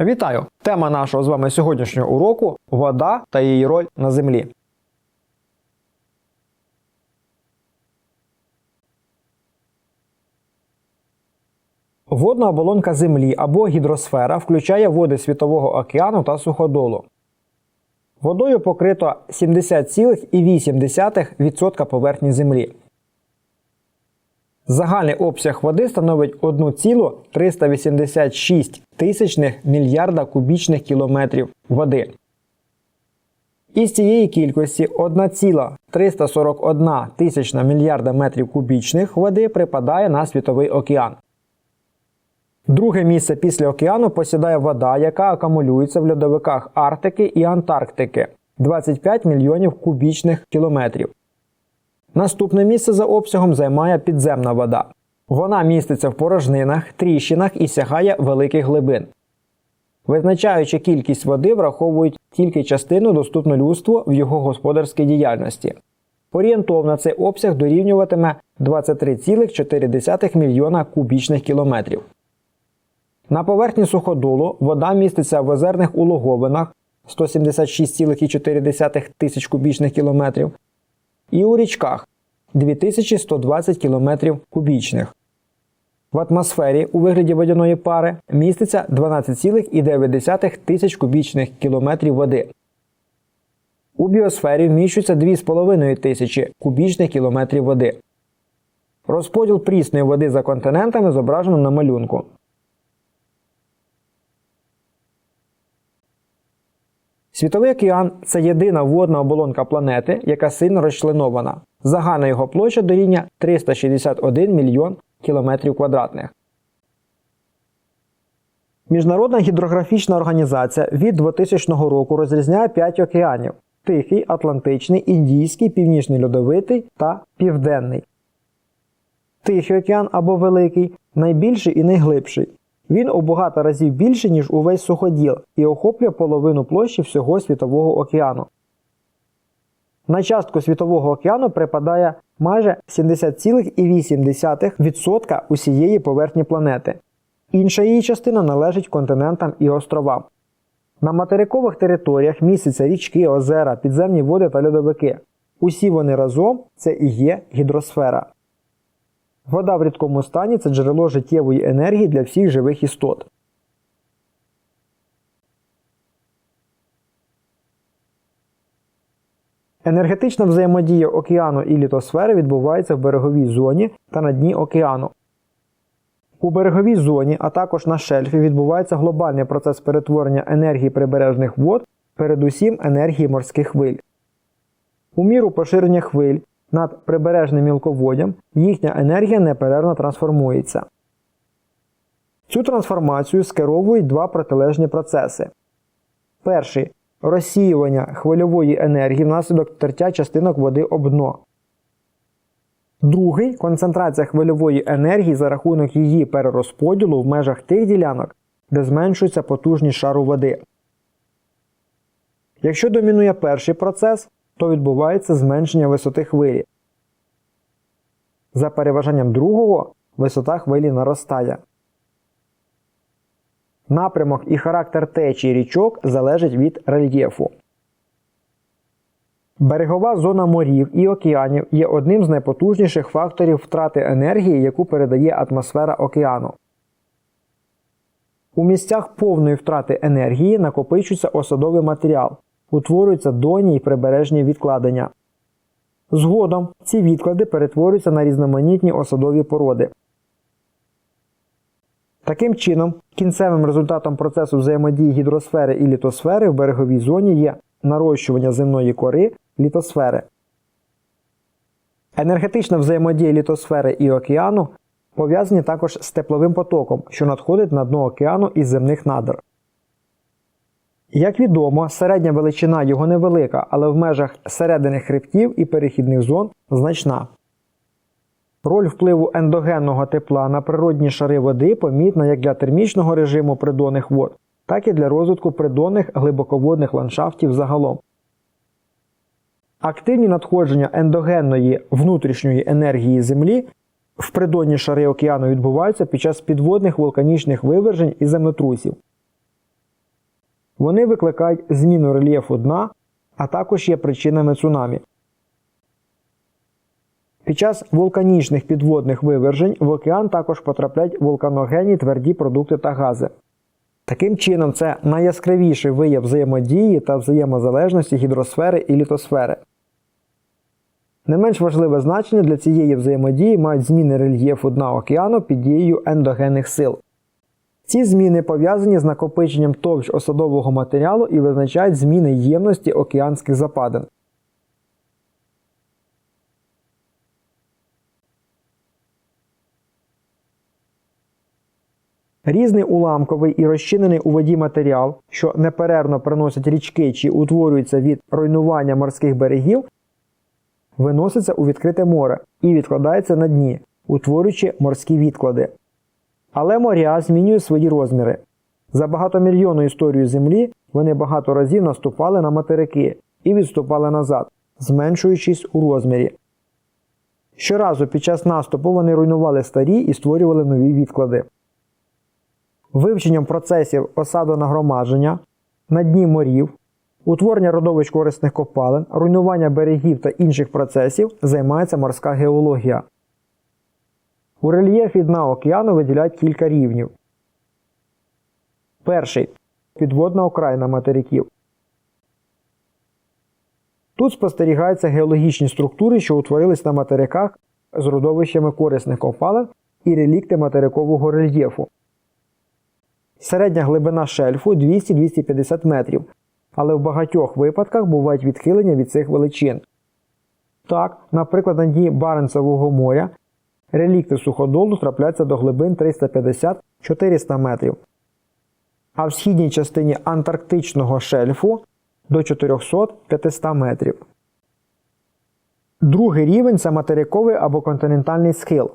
Вітаю! Тема нашого з вами сьогоднішнього уроку вода та її роль на землі. Водна оболонка Землі або гідросфера включає води Світового океану та суходолу. Водою покрито 70,8% поверхні Землі. Загальний обсяг води становить 1,386 тисячних мільярда кубічних кілометрів води. Із цієї кількості 1,341 тисячна мільярда метрів кубічних води припадає на Світовий океан. Друге місце після океану посідає вода, яка акумулюється в льодовиках Арктики і Антарктики 25 мільйонів кубічних кілометрів. Наступне місце за обсягом займає підземна вода. Вона міститься в порожнинах, тріщинах і сягає великих глибин. Визначаючи кількість води, враховують тільки частину доступну людству в його господарській діяльності. Орієнтовно цей обсяг дорівнюватиме 23,4 мільйона кубічних кілометрів. На поверхні суходолу вода міститься в озерних улоговинах 176,4 тисяч кубічних кілометрів і у річках 2120 кілометрів кубічних. В атмосфері у вигляді водяної пари міститься 12,9 тисяч кубічних кілометрів води. У біосфері вміщується 2,5 тисячі кубічних кілометрів води. Розподіл прісної води за континентами зображено на малюнку. Світовий океан це єдина водна оболонка планети, яка сильно розчленована. Загальна його площа дорівнює 361 мільйон кілометрів квадратних. Міжнародна гідрографічна організація від 2000 року розрізняє 5 океанів: Тихий, Атлантичний, Індійський, Північний Льодовитий та Південний. Тихий океан або Великий найбільший і найглибший. Він у багато разів більший, ніж увесь суходіл, і охоплює половину площі всього Світового океану. На частку Світового океану припадає майже 70,8% усієї поверхні планети. Інша її частина належить континентам і островам. На материкових територіях містяться річки, озера, підземні води та льодовики. Усі вони разом це і є гідросфера. Вода в рідкому стані це джерело життєвої енергії для всіх живих істот. Енергетична взаємодія океану і літосфери відбувається в береговій зоні та на дні океану. У береговій зоні, а також на шельфі відбувається глобальний процес перетворення енергії прибережних вод, передусім енергії морських хвиль. У міру поширення хвиль над прибережним мілководдям їхня енергія неперервно трансформується. Цю трансформацію скеровують два протилежні процеси. Перший розсіювання хвильової енергії внаслідок тертя частинок води об дно. Другий концентрація хвильової енергії за рахунок її перерозподілу в межах тих ділянок, де зменшується потужність шару води. Якщо домінує перший процес, то відбувається зменшення висоти хвилі. За переважанням другого висота хвилі наростає. Напрямок і характер течії річок залежить від рельєфу. Берегова зона морів і океанів є одним з найпотужніших факторів втрати енергії, яку передає атмосфера океану. У місцях повної втрати енергії накопичується осадовий матеріал, утворюються доні і прибережні відкладення. Згодом ці відклади перетворюються на різноманітні осадові породи. Таким чином, кінцевим результатом процесу взаємодії гідросфери і літосфери в береговій зоні є нарощування земної кори літосфери. Енергетична взаємодія літосфери і океану пов'язані також з тепловим потоком, що надходить на дно океану із земних надр. Як відомо, середня величина його невелика, але в межах середини хребтів і перехідних зон значна. Роль впливу ендогенного тепла на природні шари води помітна як для термічного режиму придонних вод, так і для розвитку придонних глибоководних ландшафтів загалом. Активні надходження ендогенної внутрішньої енергії Землі в придонні шари океану відбуваються під час підводних вулканічних вивержень і землетрусів. Вони викликають зміну рельєфу дна, а також є причинами цунамі. Під час вулканічних підводних вивержень в океан також потрапляють вулканогенні тверді продукти та гази. Таким чином, це найяскравіший вияв взаємодії та взаємозалежності гідросфери і літосфери. Не менш важливе значення для цієї взаємодії мають зміни рельєфу дна океану під дією ендогенних сил. Ці зміни пов'язані з накопиченням товщ осадового матеріалу і визначають зміни ємності океанських западин. Різний уламковий і розчинений у воді матеріал, що неперервно приносять річки чи утворюються від руйнування морських берегів, виноситься у відкрите море і відкладається на дні, утворюючи морські відклади. Але моря змінюють свої розміри. За багатомільйонну історію Землі вони багато разів наступали на материки і відступали назад, зменшуючись у розмірі. Щоразу під час наступу вони руйнували старі і створювали нові відклади. Вивченням процесів осадонагромадження на дні морів, утворення родовищ корисних копалин, руйнування берегів та інших процесів займається морська геологія. У рельєфі дна океану виділяють кілька рівнів. Перший підводна окраїна материків. Тут спостерігаються геологічні структури, що утворились на материках з родовищами корисних копалин і релікти материкового рельєфу. Середня глибина шельфу 200-250 метрів, але в багатьох випадках бувають відхилення від цих величин. Так, наприклад, на дні Баренцевого моря релікти суходолу трапляються до глибин 350-400 метрів, а в східній частині Антарктичного шельфу до 400-500 метрів. Другий рівень це материковий або континентальний схил.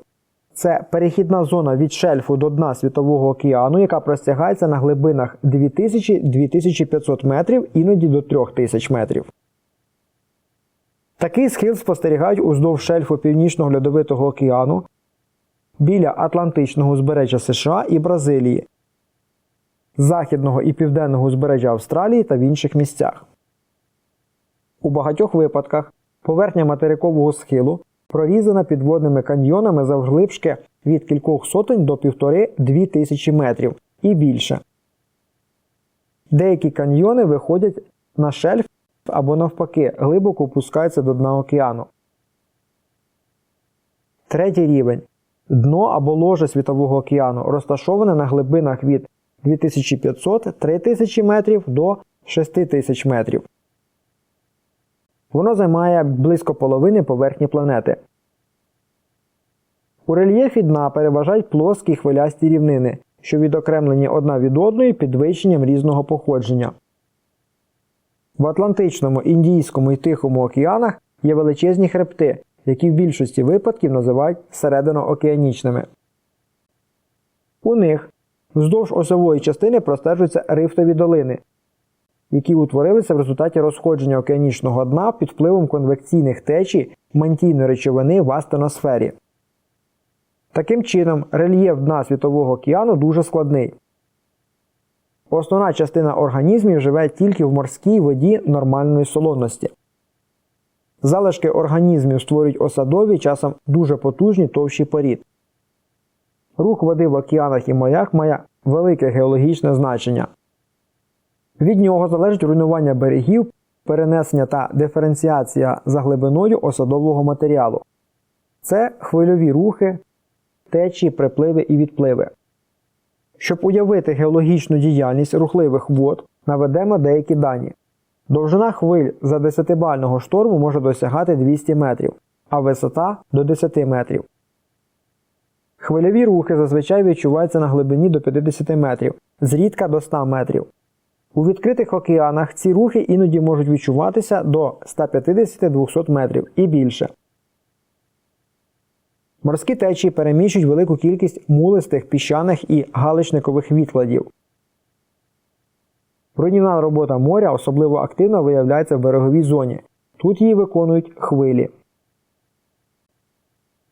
Це перехідна зона від шельфу до дна Світового океану, яка простягається на глибинах 2000-2500 метрів, іноді до 3000 метрів. Такий схил спостерігають уздовж шельфу Північного льодовитого океану біля Атлантичного узбережжя США і Бразилії, Західного і Південного узбережжя Австралії та в інших місцях. У багатьох випадках поверхня материкового схилу прорізана підводними каньйонами завглибшки від кількох сотень до півтори-дві тисячі метрів і більше. Деякі каньйони виходять на шельф або навпаки глибоко опускаються до дна океану. Третій рівень дно або ложе Світового океану розташоване на глибинах від 2500-3000 метрів до 6000 метрів. Воно займає близько половини поверхні планети. У рельєфі дна переважають плоскі хвилясті рівнини, що відокремлені одна від одної підвищенням різного походження. В Атлантичному, Індійському і Тихому океанах є величезні хребти, які в більшості випадків називають серединоокеанічними. У них вздовж осової частини простежуються рифтові долини, які утворилися в результаті розходження океанічного дна під впливом конвекційних течій мантійної речовини в астеносфері. Таким чином, рельєф дна Світового океану дуже складний. Основна частина організмів живе тільки в морській воді нормальної солоності. Залишки організмів створюють осадові часом дуже потужні товщі порід. Рух води в океанах і морях має велике геологічне значення. Від нього залежить руйнування берегів, перенесення та диференціація за глибиною осадового матеріалу. Це хвильові рухи, течії, припливи і відпливи. Щоб уявити геологічну діяльність рухливих вод, наведемо деякі дані. Довжина хвиль за 10-бального шторму може досягати 200 метрів, а висота до 10 метрів. Хвильові рухи зазвичай відчуваються на глибині до 50 метрів, зрідка до 100 метрів. У відкритих океанах ці рухи іноді можуть відчуватися до 150-200 метрів і більше. Морські течії переміщують велику кількість мулистих, піщаних і галичникових відкладів. Руйнівна робота моря особливо активно виявляється в береговій зоні. Тут її виконують хвилі.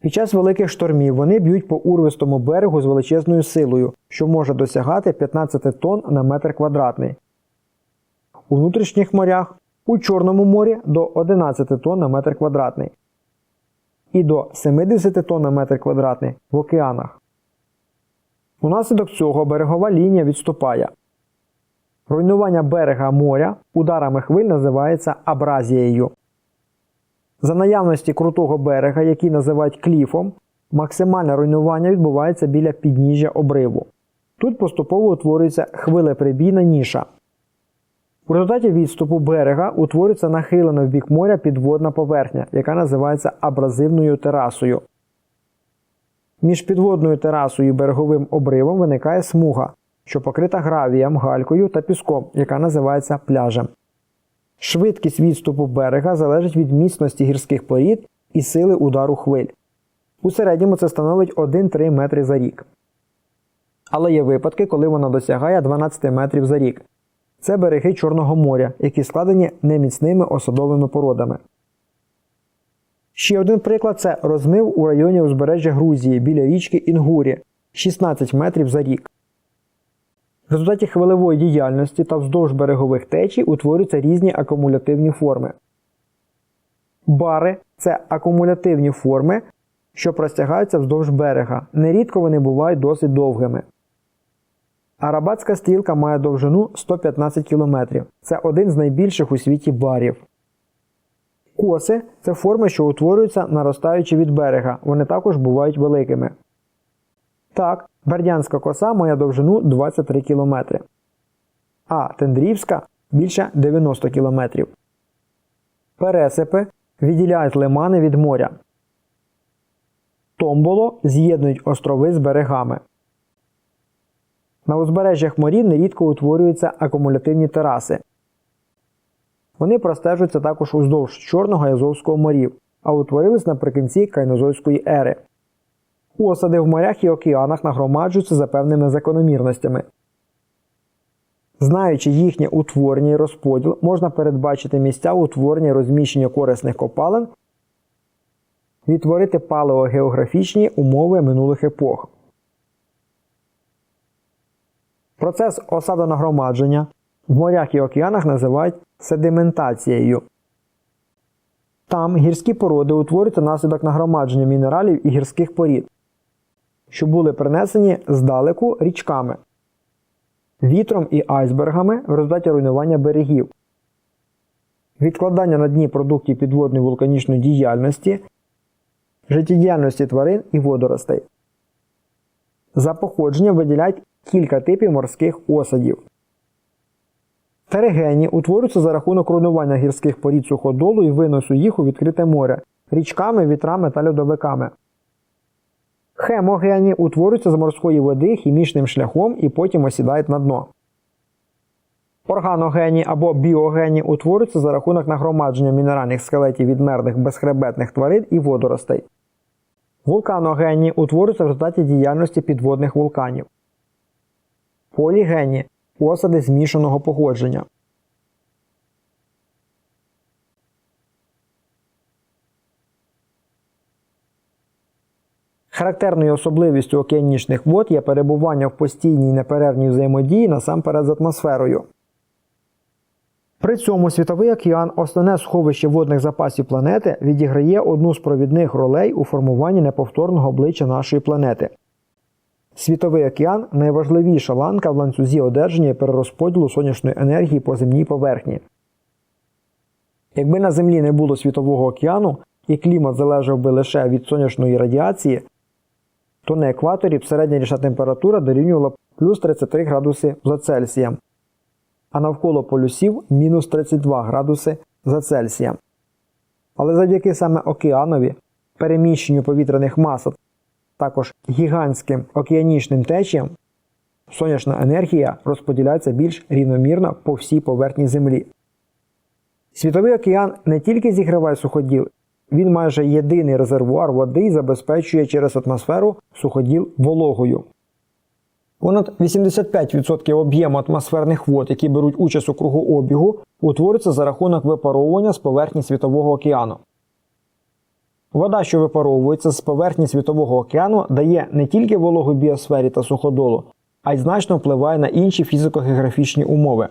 Під час великих штормів вони б'ють по урвистому берегу з величезною силою, що може досягати 15 тонн на метр квадратний. у внутрішніх морях, у Чорному морі до 11 тонн на метр квадратний і до 70 тонн на метр квадратний в океанах. Унаслідок цього берегова лінія відступає. Руйнування берега моря ударами хвиль називається абразією. За наявності крутого берега, який називають кліфом, максимальне руйнування відбувається біля підніжжя обриву. Тут поступово утворюється хвилеприбійна ніша. В результаті відступу берега утворюється нахилена в бік моря підводна поверхня, яка називається абразивною терасою. Між підводною терасою і береговим обривом виникає смуга, що покрита гравієм, галькою та піском, яка називається пляжем. Швидкість відступу берега залежить від міцності гірських порід і сили удару хвиль. У середньому це становить 1-3 метри за рік. Але є випадки, коли вона досягає 12 метрів за рік. Це береги Чорного моря, які складені неміцними осадовими породами. Ще один приклад це розмив у районі узбережжя Грузії біля річки Інгурі 16 метрів за рік. В результаті хвилевої діяльності та вздовж берегових течій утворюються різні акумулятивні форми. Бари це акумулятивні форми, що простягаються вздовж берега. Нерідко вони бувають досить довгими. Арабатська стрілка має довжину 115 км. Це один з найбільших у світі барів. Коси це форми, що утворюються наростаючи від берега. Вони також бувають великими. Так, Бердянська коса має довжину 23 км. А Тендрівська більше 90 км. Пересипи відділяють лимани від моря. Томболо з'єднують острови з берегами. На узбережжях морів нерідко утворюються акумулятивні тераси. Вони простежуються також уздовж Чорного і Азовського морів, а утворились наприкінці Кайнозойської ери. Осади в морях і океанах нагромаджуються за певними закономірностями. Знаючи їхнє утворення і розподіл, можна передбачити місця утворення і розміщення корисних копалин, відтворити палеогеографічні умови минулих епох. Процес осадонагромадження в морях і океанах називають седиментацією. Там гірські породи утворюються наслідок нагромадження мінералів і гірських порід, що були принесені здалеку річками, вітром і айсбергами в результаті руйнування берегів, відкладання на дні продуктів підводної вулканічної діяльності, життєдіяльності тварин і водоростей. За походження виділяють кілька типів морських осадів. Терегені утворюються за рахунок руйнування гірських порід суходолу і виносу їх у відкрите море річками, вітрами та льодовиками. Хемогені утворюються з морської води хімічним шляхом і потім осідають на дно. Органогені або біогені утворюються за рахунок нагромадження мінеральних скелетів відмерлих безхребетних тварин і водоростей. Вулканогені утворюються в результаті діяльності підводних вулканів. Полігені осади змішаного походження. Характерною особливістю океанічних вод є перебування в постійній неперервній взаємодії насамперед з атмосферою. При цьому світовий океан, основне сховище водних запасів планети, відіграє одну з провідних ролей у формуванні неповторного обличчя нашої планети. Світовий океан найважливіша ланка в ланцюзі одержання і перерозподілу сонячної енергії по земній поверхні. Якби на Землі не було світового океану і клімат залежав би лише від сонячної радіації, то на екваторі б середня річна температура дорівнювала плюс 33 градуси за Цельсієм, а навколо полюсів мінус 32 градуси за Цельсієм. Але завдяки саме океанові, переміщенню повітряних мас, також гігантським океанічним течіям, сонячна енергія розподіляється більш рівномірно по всій поверхні Землі. Світовий океан не тільки зігріває суходіл, він майже єдиний резервуар води забезпечує через атмосферу суходіл вологою. Понад 85% об'єму атмосферних вод, які беруть участь у кругообігу, утворюються за рахунок випаровування з поверхні Світового океану. Вода, що випаровується з поверхні Світового океану, дає не тільки вологу біосфері та суходолу, а й значно впливає на інші фізико-географічні умови.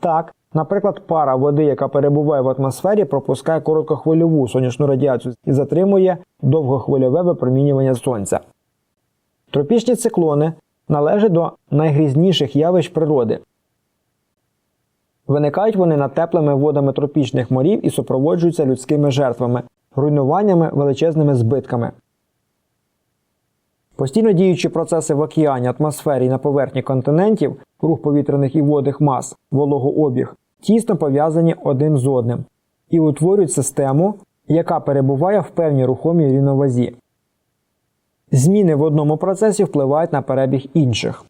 Так, наприклад, пара води, яка перебуває в атмосфері, пропускає короткохвильову сонячну радіацію і затримує довгохвильове випромінювання сонця. Тропічні циклони належать до найгрізніших явищ природи. Виникають вони над теплими водами тропічних морів і супроводжуються людськими жертвами, руйнуваннями, величезними збитками. Постійно діючі процеси в океані, атмосфері і на поверхні континентів, рух повітряних і водних мас, вологообіг, тісно пов'язані один з одним і утворюють систему, яка перебуває в певній рухомій рівновазі. Зміни в одному процесі впливають на перебіг інших.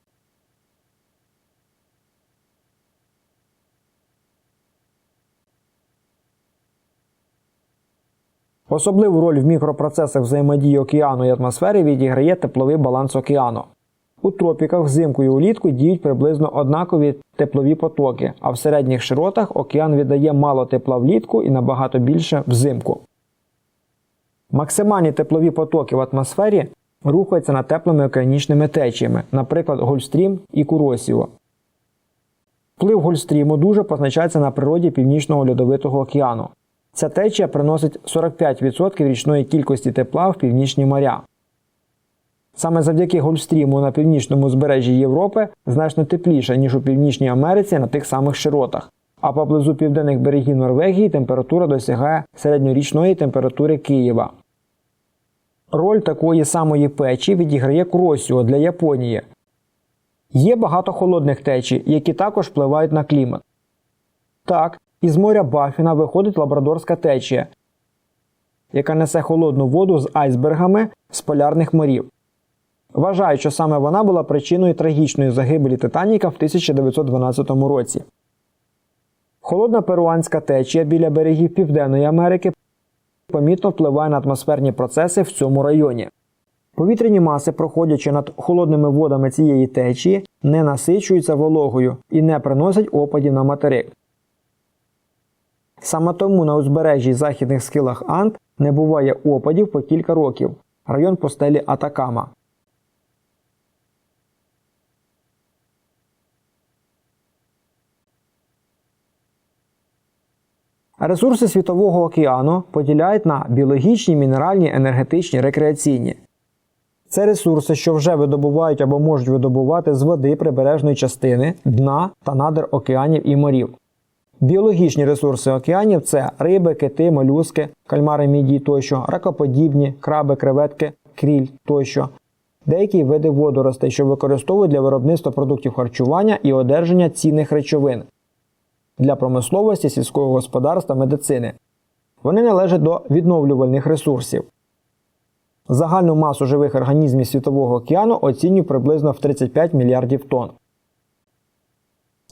Особливу роль в мікропроцесах взаємодії океану і атмосфери відіграє тепловий баланс океану. У тропіках взимку і улітку діють приблизно однакові теплові потоки, а в середніх широтах океан віддає мало тепла влітку і набагато більше взимку. Максимальні теплові потоки в атмосфері рухаються над теплими океанічними течіями, наприклад, Гольфстрім і Куросіо. Вплив Гольфстріму дуже позначається на природі Північного льодовитого океану. Ця течія приносить 45% річної кількості тепла в північні моря. Саме завдяки Гольфстріму на північному збережжі Європи значно тепліше, ніж у Північній Америці на тих самих широтах, а поблизу південних берегів Норвегії температура досягає середньорічної температури Києва. Роль такої самої печі відіграє Куросіо для Японії. Є багато холодних течій, які також впливають на клімат. Так, із моря Бафіна виходить лабрадорська течія, яка несе холодну воду з айсбергами з полярних морів. Вважають, що саме вона була причиною трагічної загибелі Титаніка в 1912 році. Холодна перуанська течія біля берегів Південної Америки помітно впливає на атмосферні процеси в цьому районі. Повітряні маси, проходячи над холодними водами цієї течії, не насичуються вологою і не приносять опадів на материк. Саме тому на узбережжі західних схилах Анд не буває опадів по кілька років. Район постелі Атакама. Ресурси Світового океану поділяють на біологічні, мінеральні, енергетичні, рекреаційні. Це ресурси, що вже видобувають або можуть видобувати з води прибережної частини, дна та надр океанів і морів. Біологічні ресурси океанів це риби, кити, молюски, кальмари мідії тощо, ракоподібні, краби, креветки, кріль тощо, деякі види водоростей, що використовують для виробництва продуктів харчування і одержання цінних речовин для промисловості, сільського господарства, медицини. Вони належать до відновлювальних ресурсів. Загальну масу живих організмів Світового океану оцінюють приблизно в 35 мільярдів тонн.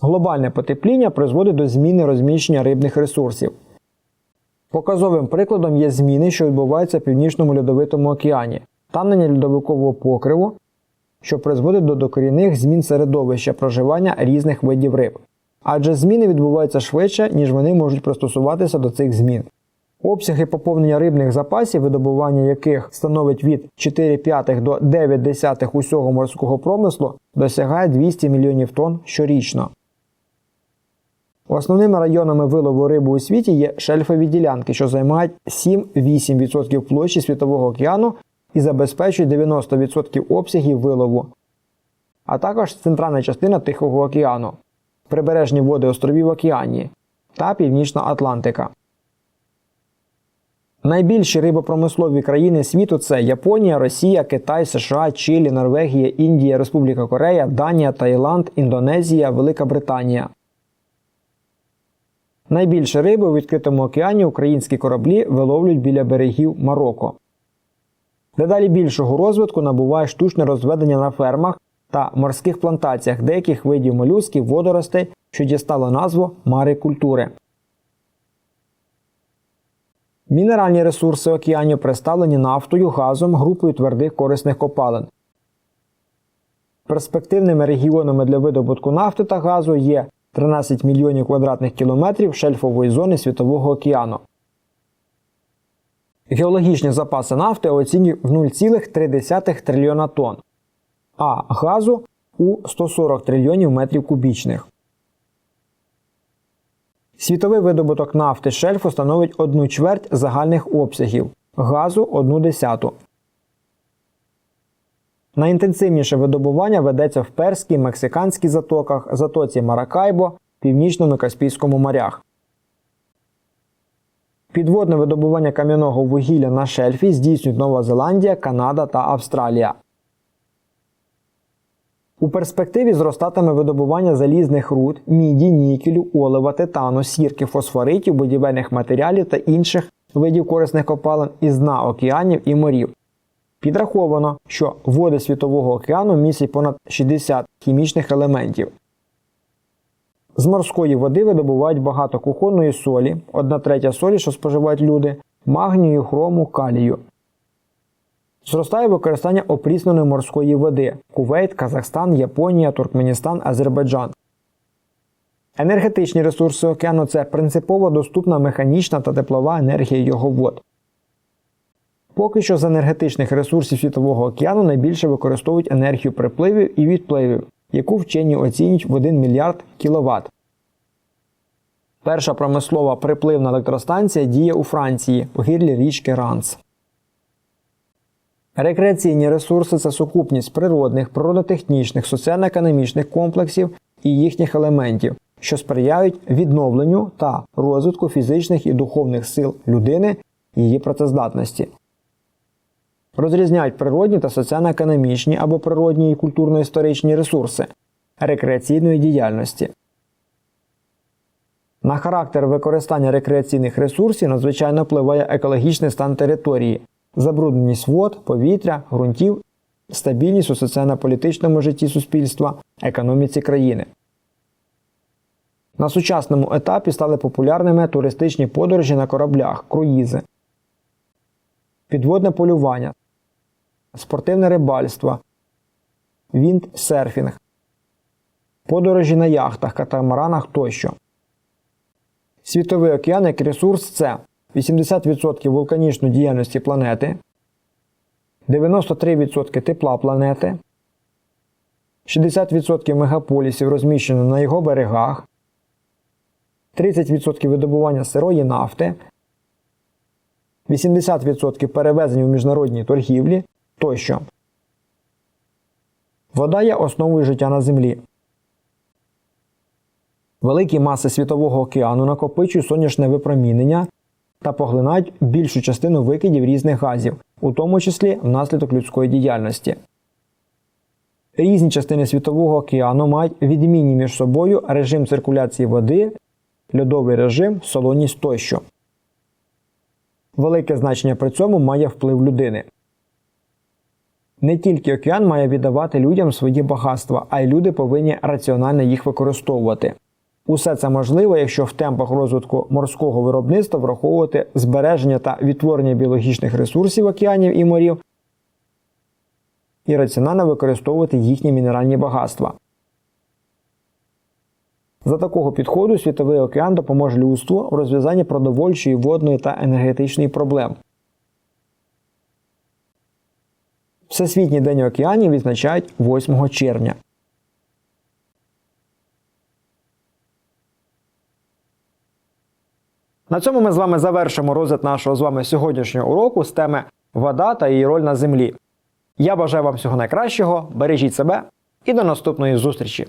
Глобальне потепління призводить до зміни розміщення рибних ресурсів. Показовим прикладом є зміни, що відбуваються в Північному льодовитому океані, танення льодовикового покриву, що призводить до докорінних змін середовища проживання різних видів риб. Адже зміни відбуваються швидше, ніж вони можуть пристосуватися до цих змін. Обсяги поповнення рибних запасів, видобування яких становить від 4,5 до 9 усього морського промислу, досягає 200 мільйонів тонн щорічно. Основними районами вилову риби у світі є шельфові ділянки, що займають 7-8% площі Світового океану і забезпечують 90% обсягів вилову, а також центральна частина Тихого океану, прибережні води островів Океанії та Північна Атлантика. Найбільші рибопромислові країни світу це Японія, Росія, Китай, США, Чилі, Норвегія, Індія, Республіка Корея, Данія, Таїланд, Індонезія, Велика Британія. Найбільше риби у відкритому океані українські кораблі виловлюють біля берегів Марокко. Дедалі більшого розвитку набуває штучне розведення на фермах та морських плантаціях деяких видів молюсків, водоростей, що дістало назву марикультури. Мінеральні ресурси океанів представлені нафтою, газом, групою твердих корисних копалин. Перспективними регіонами для видобутку нафти та газу є 13 мільйонів квадратних кілометрів шельфової зони Світового океану. Геологічні запаси нафти оцінюють в 0,3 трильйона тонн, а газу у 140 трильйонів метрів кубічних. Світовий видобуток нафти шельфу становить одну чверть загальних обсягів, газу одну десяту. Найінтенсивніше видобування ведеться в Перській, Мексиканській затоках, затоці Маракайбо, Північному Каспійському морях. Підводне видобування кам'яного вугілля на шельфі здійснюють Нова Зеландія, Канада та Австралія. У перспективі зростатиме видобування залізних руд, міді, нікелю, олива, титану, сірки, фосфоритів, будівельних матеріалів та інших видів корисних копалин із дна океанів і морів. Підраховано, що води Світового океану містять понад 60 хімічних елементів. З морської води видобувають багато кухонної солі, 1 третя солі, що споживають люди, магнію, хрому, калію. Зростає використання опрісненої морської води Кувейт, Казахстан, Японія, Туркменістан, Азербайджан. Енергетичні ресурси океану це принципово доступна механічна та теплова енергія його вод. Поки що з енергетичних ресурсів Світового океану найбільше використовують енергію припливів і відпливів, яку вчені оцінюють в 1 мільярд кВт. Перша промислова припливна електростанція діє у Франції у гірлі річки Ранс. Рекреаційні ресурси це сукупність природних, природотехнічних, соціально-економічних комплексів і їхніх елементів, що сприяють відновленню та розвитку фізичних і духовних сил людини і її працездатності. Розрізняють природні та соціально-економічні або природні і культурно-історичні ресурси рекреаційної діяльності. На характер використання рекреаційних ресурсів надзвичайно впливає екологічний стан території, забрудненість вод, повітря, ґрунтів, стабільність у соціально-політичному житті суспільства, економіці країни. На сучасному етапі стали популярними туристичні подорожі на кораблях, круїзи, підводне полювання, спортивне рибальство, віндсерфінг, подорожі на яхтах, катамаранах тощо. Світовий океан як ресурс це 80% вулканічної діяльності планети, 93% тепла планети, 60% мегаполісів розміщено на його берегах, 30% видобування сирої нафти, 80% перевезень у міжнародній торгівлі тощо. Вода є основою життя на Землі. Великі маси Світового океану накопичують сонячне випромінення та поглинають більшу частину викидів різних газів, у тому числі внаслідок людської діяльності. Різні частини Світового океану мають відмінні між собою режим циркуляції води, льодовий режим, солоність тощо. Велике значення при цьому має вплив людини. Не тільки океан має віддавати людям свої багатства, а й люди повинні раціонально їх використовувати. Усе це можливо, якщо в темпах розвитку морського виробництва враховувати збереження та відтворення біологічних ресурсів океанів і морів і раціонально використовувати їхні мінеральні багатства. За такого підходу Світовий океан допоможе людству в розв'язанні продовольчої, водної та енергетичної проблем. Всесвітній день океанів відзначають 8 червня. На цьому ми з вами завершимо розгляд нашого з вами сьогоднішнього уроку з теми вода та її роль на землі. Я бажаю вам всього найкращого, бережіть себе і до наступної зустрічі!